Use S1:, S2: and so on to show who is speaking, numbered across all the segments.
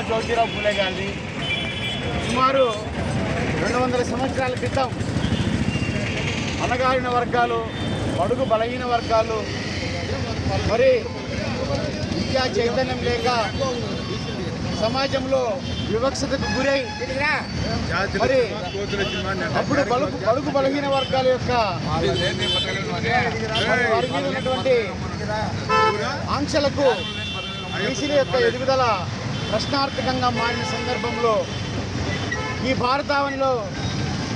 S1: జ్యోతిరావు పూలే గారిది సుమారు రెండు వందల సంవత్సరాల క్రితం అణగారిన వర్గాలు అడుగు బలహీన వర్గాలు మరి విద్యా చైతన్యం లేక సమాజంలో వివక్షతకు గురై మరి అప్పుడు బలుపు బడుగు బలహీన వర్గాల యొక్క ఉన్నటువంటి ఆంక్షలకు బీసీల యొక్క ఎదుగుదల ప్రశ్నార్థకంగా మారిన సందర్భంలో ఈ భారతావనిలో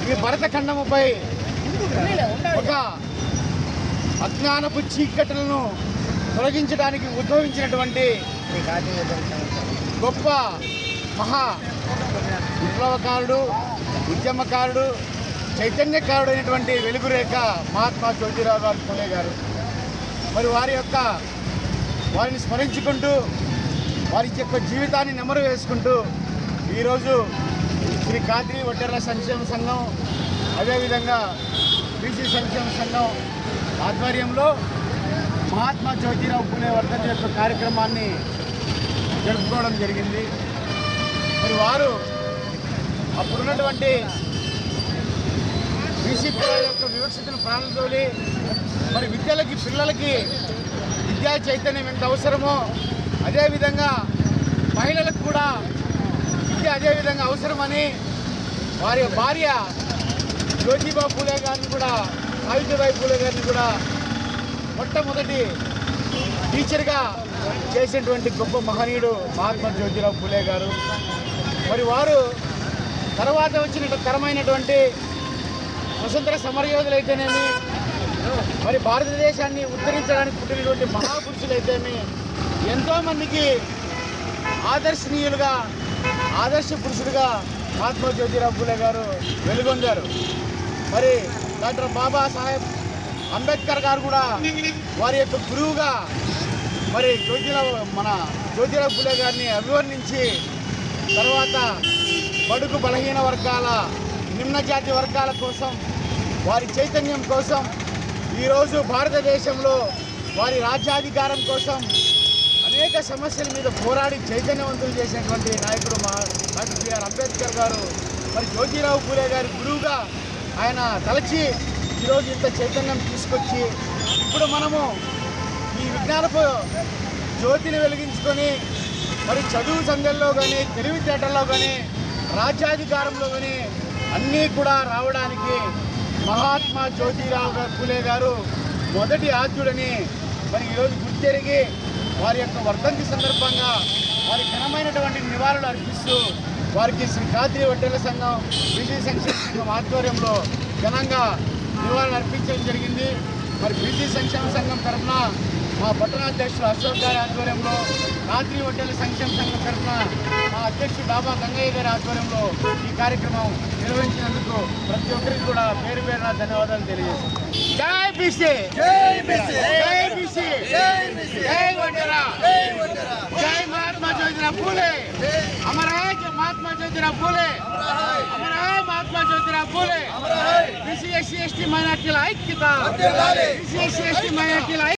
S1: ఈ భరతఖండముపై ఒక అజ్ఞానపు చీకటలను తొలగించడానికి ఉద్భవించినటువంటి గొప్ప మహా విప్లవకారుడు ఉద్యమకారుడు చైతన్యకారుడు అయినటువంటి వెలుగురేఖ మహాత్మా జ్యోతిరావు గారు పూలే గారు. మరి వారి యొక్క వారిని స్మరించుకుంటూ వారి యొక్క జీవితాన్ని నెమరు వేసుకుంటూ ఈరోజు శ్రీ కాద్రి వడ్డర్ల సంక్షేమ సంఘం అదేవిధంగా బీసీ సంక్షేమ సంఘం ఆధ్వర్యంలో మహాత్మా జ్యోతిరావు పూలే వర్ధంతి యొక్క కార్యక్రమాన్ని జరుపుకోవడం జరిగింది. మరి వారు అప్పుడున్నటువంటి బీసీ పిల్లల యొక్క వివక్షతను ప్రాణతోలి మరి విద్యలకి పిల్లలకి విద్యా చైతన్యం ఎంత అవసరమో అదేవిధంగా మహిళలకు కూడా విద్య అదేవిధంగా అవసరమని వారి భార్య జ్యోతిబా పూలే గారిని కూడా సావిత్రిబాయి పూలే గారిని కూడా మొట్టమొదటి టీచర్గా చేసినటువంటి గొప్ప మహనీయుడు మహాత్మా జ్యోతిరావు పూలే గారు. మరి వారు తర్వాత వచ్చిన తరమైనటువంటి స్వతంత్ర సమరయోధులైతేనేమి మరి భారతదేశాన్ని ఉద్ధరించడానికి పుట్టినటువంటి మహాపురుషులైతేమి ఎంతోమందికి ఆదర్శనీయులుగా ఆదర్శ పురుషుడిగా మహాత్మా జ్యోతిరావు పూలే గారు వెలుగొందారు. మరి డాక్టర్ బాబాసాహెబ్ అంబేద్కర్ గారు కూడా వారి యొక్క గురువుగా మరి జ్యోతిరావు మన జ్యోతిరావు పూలే గారిని అభివర్ణించి తర్వాత బడుగు బలహీన వర్గాల నిమ్న జాతి వర్గాల కోసం వారి చైతన్యం కోసం ఈరోజు భారతదేశంలో వారి రాజ్యాధికారం కోసం అనేక సమస్యల మీద పోరాడి చైతన్యవంతులు చేసినటువంటి నాయకుడు మా డాక్టర్ బిఆర్ అంబేద్కర్ గారు. మరి జ్యోతిరావు పూలే గారి గురువుగా ఆయన తలచి ఈరోజు ఇంత చైతన్యం తీసుకొచ్చి ఇప్పుడు మనము ఈ విజ్ఞానపు జ్యోతిని వెలిగించుకొని మరి చదువు సంఘంలో కానీ తెలివితేటల్లో కానీ రాజ్యాధికారంలో కానీ అన్నీ కూడా రావడానికి మహాత్మా జ్యోతిరావు పూలే గారు మొదటి ఆద్యుడని మరి ఈరోజు గుర్తెరిగి వారి యొక్క వర్ధంతి సందర్భంగా వారి ఘనమైనటువంటి నివాళులు అర్పిస్తూ వారికి శ్రీ కాద్రి వడ్డెల సంఘం బీసీ సంక్షేమ సంఘం ఆధ్వర్యంలో ఘనంగా నివాళులు అర్పించడం జరిగింది. మరి బీసీ సంక్షేమ సంఘం తరఫున మా పట్టణాధ్యక్షులు అశోక్ గారి ఆధ్వర్యంలో రాత్రి హోటల్ సంక్షేమ సంఘం తరఫున మా అధ్యక్షుడు డాబా గంగయ్య గారి ఆధ్వర్యంలో ఈ కార్యక్రమం నిర్వహించినందుకు ప్రతి ఒక్కరికి కూడా పేరు పేరున ధన్యవాదాలు తెలియజేస్తాం మహాత్మా జ్యోతిరావు పూలే అమర హై మహాత్మా జ్యోతిరావు పూలే అమర high Mahatma Jyotirao Phule BC SC ST మైనార్టీల ఐక్యత బీసీ ఎస్సీ ఎస్టీ మైనార్టీల